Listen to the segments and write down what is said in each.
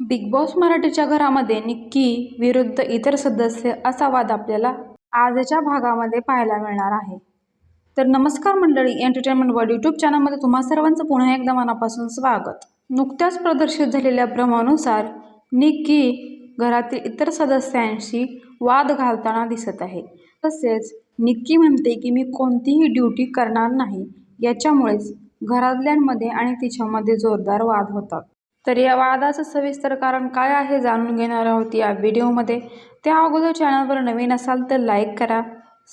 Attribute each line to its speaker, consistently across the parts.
Speaker 1: Big boss मराठीच्या घरामध्ये निक्की विरुद्ध इतर सदस्य असा वाद आपल्याला आजच्या भागामध्ये पाहायला मिळणार आहे. तर नमस्कार मंडळी एंटरटेनमेंट वर्ल्ड यूट्यूब चॅनलमध्ये तुम्हा सर्वांचं पुन्हा एकदा मनापासून स्वागत. नुकत्याच प्रदर्शित झालेल्या भ्रमानुसार निक्की घरातील इतर सदस्यांशी वाद घालताना दिसत आहे. तसेच निक्की म्हणते की मी कोणतीही ड्युटी करणार नाही. याच्यामुळेच घरातल्यांमध्ये आणि तिच्यामध्ये जोरदार वाद होतात. तर या वादाचं सविस्तर कारण काय आहे जाणून घेणार आहोत या व्हिडिओमध्ये. त्या अगोदर चॅनलवर नवीन असाल तर लाईक करा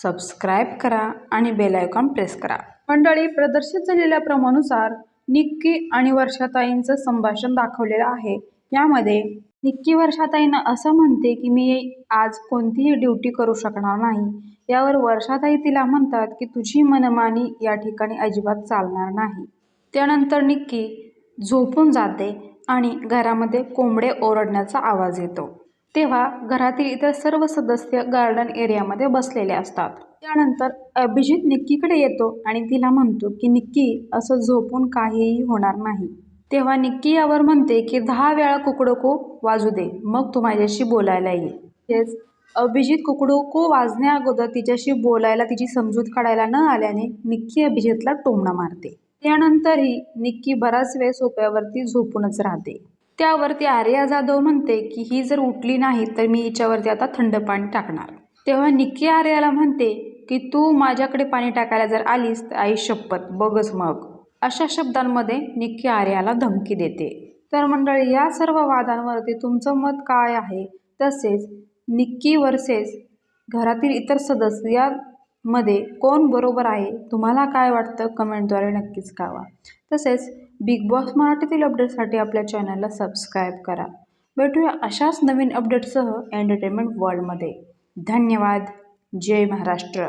Speaker 1: सबस्क्राईब करा आणि बेलायकॉन प्रेस करा. मंडळी प्रदर्शित झालेल्या क्रमानुसार निक्की आणि वर्षाताईंचं संभाषण दाखवलेलं आहे. यामध्ये निक्की वर्षाताईंना असं म्हणते की मी आज कोणतीही ड्युटी करू शकणार नाही. यावर वर्षाताई तिला म्हणतात की तुझी मनमानी या ठिकाणी अजिबात चालणार नाही त्यानंतर निक्की झोपून जाते. आणि घरामध्ये कोंबडे ओरडण्याचा आवाज येतो. तेव्हा घरातील इतर सर्व सदस्य गार्डन एरियामध्ये बसलेले असतात. त्यानंतर अभिजित निक्कीकडे येतो आणि तिला म्हणतो की निक्की असं झोपून काहीही होणार नाही. तेव्हा निक्की यावर म्हणते की दहा वेळा कुकडोको वाजू दे मग तू माझ्याशी बोलायला ये. तेच अभिजित कुकडोको वाजण्या अगोदर तिच्याशी बोलायला तिची समजूत काढायला न आल्याने निक्की अभिजितला टोमणा मारते. त्यानंतरही निक्की बराच वेळ सोप्यावरती झोपूनच राहते. त्यावरती आर्या जाधव म्हणते की ही जर उठली नाही तर मी हिच्यावरती आता थंड पाणी टाकणार. तेव्हा निक्की आर्याला म्हणते की तू माझ्याकडे पाणी टाकायला जर आलीस तर आई शपथ बघच मग. अशा शब्दांमध्ये निक्की आर्याला धमकी देते. तर मंडळी या सर्व वादांवरती तुमचं मत काय आहे? तसेच निक्की वर्सेस घरातील इतर सदस्य मध्ये कोण बरोबर आहे तुम्हाला काय वाटतं? कमेंटद्वारे नक्कीच कळवा. तसेच बिग बॉस मराठीतील अपडेटसाठी आपल्या चॅनलला सबस्क्राईब करा. भेटूया अशाच नवीन अपडेटसह एंटरटेनमेंट वर्ल्डमध्ये. धन्यवाद. जय महाराष्ट्र.